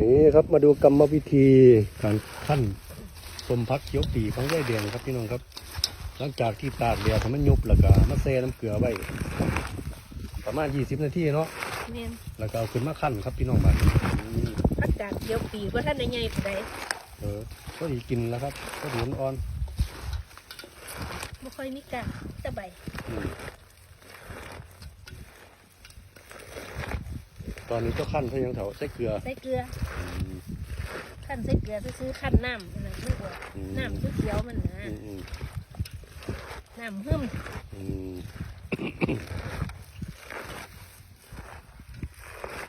นี่ครับมาดูกรรมวิธีการขั้นสมพักเขียวปีของยายเดียงครับพี่น้องครับ หลังจากที่ตากแดดให้มันยุบแล้วก็มาเซน้ำเกลือไว้ประมาณ 20 นาทีเนาะแม่นแล้วก็เอาขึ้นมาขั้นครับพี่น้องบ้านอืมอากาศเขียวปีก็ท่านในใหญ่ปานใดเออก็ดีกินแล้วครับก็ดีอ่อนบ่ค่อยมีกาจะใบอืม ตอนนี้ก็ขั้นเพื่อยังแถวใส่เกลือใส่เกลืออืมขั้นใส่เกลือซื้อๆขั้นน้ำอันนั้นไม่ออกอืมน้ำเขียวๆมันนะอืมอืมน้ำหึ่มอืม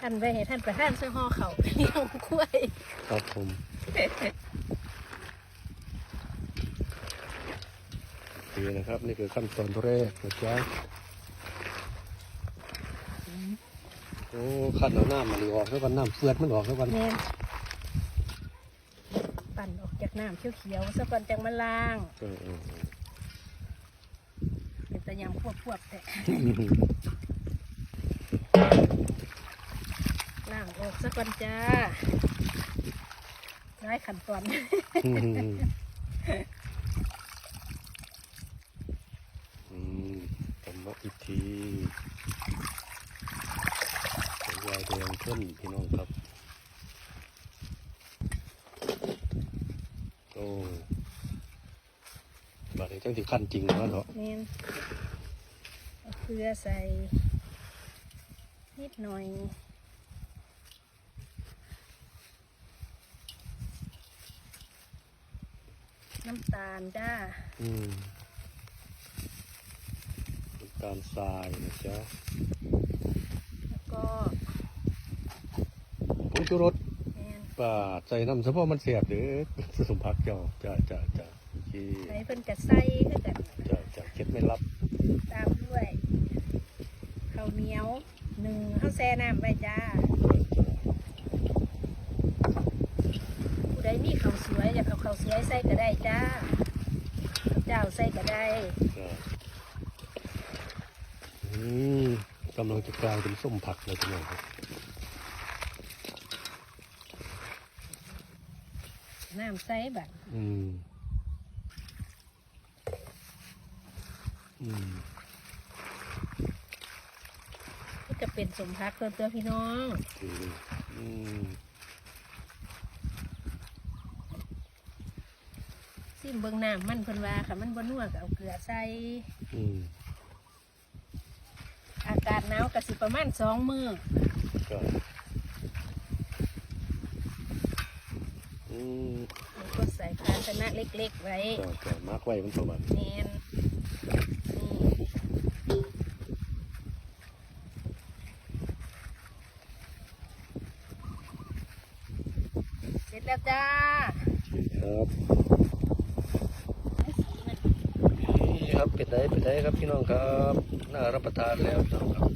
ท่านไปให้ท่านประธานช่วยห่อเขาวเลี้ยงกล้วยครับผมดีนะครับ นี่คือขั้นตอนแรกนะจ๊ะ โอ้ขั้นเอาน้ำมันออกแล้วกันน้ำเฟือดมันออกแล้วกันแม่นปั่นออกจากน้ำเขียวๆซะก่อนจังมาล้าง เออเออเออเป็นตะยำพวกๆแต่ล้างออกซะก่อนจ้าร้ายขั้นตอน อืมอืมกรรมวิธีของ ยายแดงขึ้นพี่น้องครับโอ้บัดนี้จังสิขั้นจริงแล้วเนาะเน้นเอาเกลือใส่นิดหน่อยน้ำตาลจ้าอืมน้ำตาลทรายนะจ๊ะแล้วก็ผง ชูรสแมนป่าใส่น้ำเฉพาะมันเสียบเด้อสมพักเจ้าจ้าจ้าจ้าโอเคใส่เพิ่นกระใส่ก็กันจ้าจ้าเก็ดไม่รับ ตามด้วยข้าวเหนียวหนึ่งข้าวแช่น้ำไว้จ้าผู้ใดมีข้าวสวยอยากเอาข้าวสวยใส่ก็ได้จ้าข้าวเจ้าใส่ก็ได้จ้าอืมกำลังจะกลายเป็นส้มผักเลยทีเดียวครับ น้ำใส่แบบอืม อืมก็จะเป็นสมพักเตัวตัวพี่น้องอเคอืมซิมเบิงน้ำมันเพิ่นว่าค่ะมันบ่นัวก็เอาเกลือใส่ อืมอากาศหนาวก็สิประมาณสองมือก็ อืมแล้วก็ใส่ภาชนะเล็ก ๆ ไว้ก็ก็มาร์กไว้มันประมาณแนนนี่เสร็จแล้วจ้าครับนี่ครับเป็ดไดเป็ดไดครับพี่น้องครับน่ารับประทานแล้วพี่น้องครับ